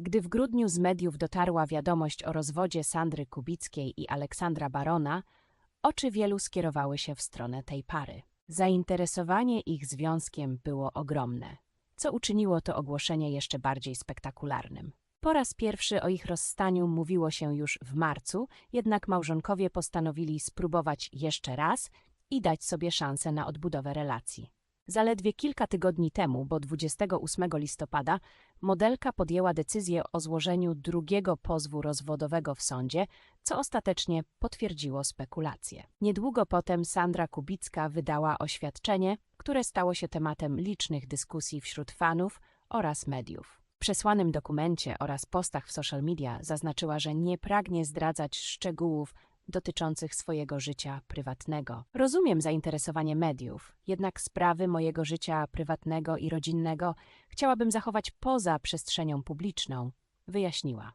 Gdy w grudniu z mediów dotarła wiadomość o rozwodzie Sandry Kubickiej i Aleksandra Barona, oczy wielu skierowały się w stronę tej pary. Zainteresowanie ich związkiem było ogromne, co uczyniło to ogłoszenie jeszcze bardziej spektakularnym. Po raz pierwszy o ich rozstaniu mówiło się już w marcu, jednak małżonkowie postanowili spróbować jeszcze raz i dać sobie szansę na odbudowę relacji. Zaledwie kilka tygodni temu, bo 28 listopada, modelka podjęła decyzję o złożeniu drugiego pozwu rozwodowego w sądzie, co ostatecznie potwierdziło spekulacje. Niedługo potem Sandra Kubicka wydała oświadczenie, które stało się tematem licznych dyskusji wśród fanów oraz mediów. W przesłanym dokumencie oraz postach w social media zaznaczyła, że nie pragnie zdradzać szczegółów dotyczących swojego życia prywatnego. Rozumiem zainteresowanie mediów, jednak sprawy mojego życia prywatnego i rodzinnego chciałabym zachować poza przestrzenią publiczną, wyjaśniła.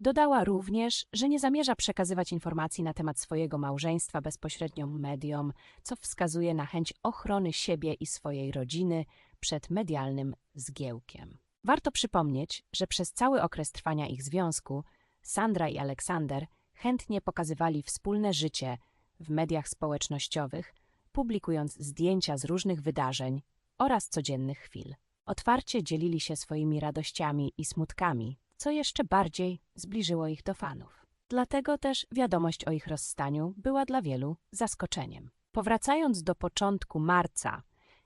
Dodała również, że nie zamierza przekazywać informacji na temat swojego małżeństwa bezpośrednio mediom, co wskazuje na chęć ochrony siebie i swojej rodziny przed medialnym zgiełkiem. Warto przypomnieć, że przez cały okres trwania ich związku Sandra i Aleksander chętnie pokazywali wspólne życie w mediach społecznościowych, publikując zdjęcia z różnych wydarzeń oraz codziennych chwil. Otwarcie dzielili się swoimi radościami i smutkami, co jeszcze bardziej zbliżyło ich do fanów. Dlatego też wiadomość o ich rozstaniu była dla wielu zaskoczeniem. Powracając do początku marca,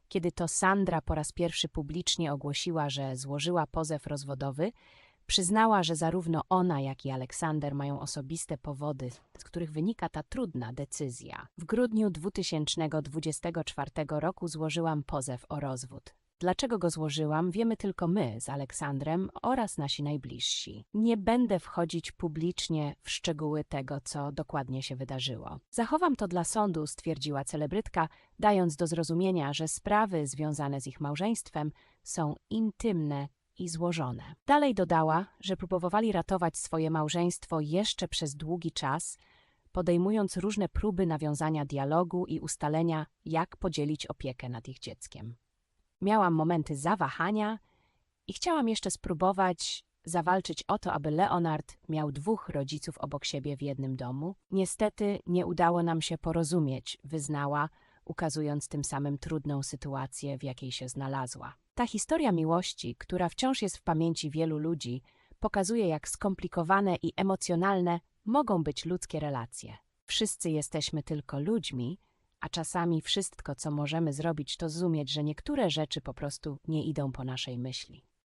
kiedy to Sandra po raz pierwszy publicznie ogłosiła, że złożyła pozew rozwodowy, Przyznała, że zarówno ona, jak i Aleksander mają osobiste powody, z których wynika ta trudna decyzja. W grudniu 2024 roku złożyłam pozew o rozwód. Dlaczego go złożyłam, wiemy tylko my z Aleksandrem oraz nasi najbliżsi. Nie będę wchodzić publicznie w szczegóły tego, co dokładnie się wydarzyło. Zachowam to dla sądu, stwierdziła celebrytka, dając do zrozumienia, że sprawy związane z ich małżeństwem są intymne i złożone. Dalej dodała, że próbowali ratować swoje małżeństwo jeszcze przez długi czas, podejmując różne próby nawiązania dialogu i ustalenia, jak podzielić opiekę nad ich dzieckiem. Miałam momenty zawahania i chciałam jeszcze spróbować zawalczyć o to, aby Leonard miał dwóch rodziców obok siebie w jednym domu. Niestety nie udało nam się porozumieć, wyznała, ukazując tym samym trudną sytuację, w jakiej się znalazła. Ta historia miłości, która wciąż jest w pamięci wielu ludzi, pokazuje, jak skomplikowane i emocjonalne mogą być ludzkie relacje. Wszyscy jesteśmy tylko ludźmi, a czasami wszystko, co możemy zrobić, to zrozumieć, że niektóre rzeczy po prostu nie idą po naszej myśli.